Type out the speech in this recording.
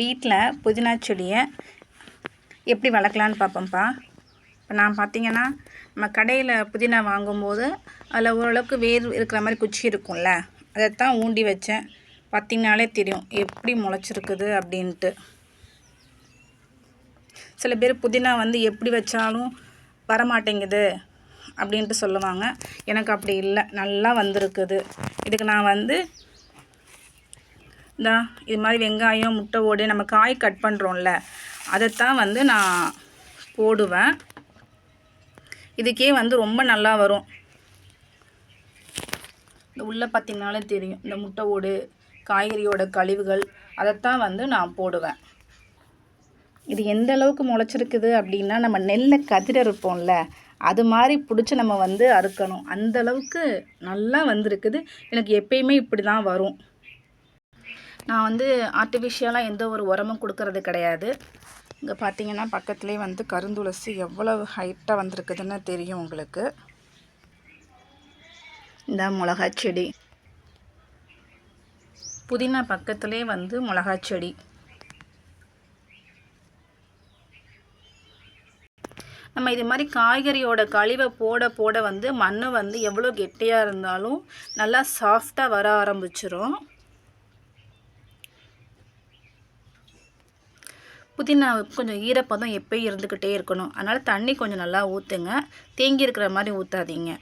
வீட்டில் புதினா செடியை எப்படி வளர்க்கலான்னு பார்ப்போம்ப்பா. இப்போ நான் பார்த்தீங்கன்னா நம்ம கடையில் புதினா வாங்கும்போது அதில் ஓரளவுக்கு வேர் இருக்கிற மாதிரி குச்சி இருக்கும்ல அதைத்தான் ஊண்டி வச்சேன். பார்த்திங்கனாலே தெரியும் எப்படி முளைச்சிருக்குது அப்படின்ட்டு. சில பேர் புதினா வந்து எப்படி வச்சாலும் வரமாட்டேங்குது அப்படின்ட்டு சொல்லுவாங்க. எனக்கு அப்படி இல்லை நல்லா வந்திருக்குது. இதுக்கு நான் வந்து இந்தா இது மாதிரி வெங்காயம் முட்டை ஓடு நம்ம காய் கட் பண்ணுறோம்ல அதைத்தான் வந்து நான் போடுவேன். இதுக்கே வந்து ரொம்ப நல்லா வரும். இந்த உள்ளே பார்த்திங்கனாலே தெரியும். இந்த முட்டை ஓடு காய்கறியோட கழிவுகள் அதைத்தான் வந்து நான் போடுவேன். இது எந்த அளவுக்கு முளைச்சிருக்குது அப்படின்னா நம்ம நெல்லை கதிர இருப்போம்ல அது மாதிரி பிடிச்சி நம்ம வந்து அறுக்கணும். அந்தளவுக்கு நல்லா வந்திருக்குது. எனக்கு எப்பயுமே இப்படி தான் வரும். நான் வந்து ஆர்டிஃபிஷியலாக எந்த ஒரு உரமும் கொடுக்கறது கிடையாது. இங்கே பார்த்தீங்கன்னா பக்கத்துலேயே வந்து கருந்துளசி எவ்வளவு ஹைட்டாக வந்திருக்குதுன்னு தெரியும் உங்களுக்கு. இந்த மிளகா செடி. புதினா பக்கத்துலேயே வந்து மிளகா செடி. நம்ம இது மாதிரி காய்கறியோட கழிவை போட போட வந்து மண் வந்து எவ்வளோ கெட்டியாக இருந்தாலும் நல்லா சாஃப்டாக வர ஆரம்பிச்சிரும். புதினா கொஞ்சம் ஈரப்பதம் எப்பயும் இருந்துக்கிட்டே இருக்கணும். அதனால் தண்ணி கொஞ்சம் நல்லா ஊற்றுங்க தேங்கி இருக்கிற மாதிரி ஊற்றாதீங்க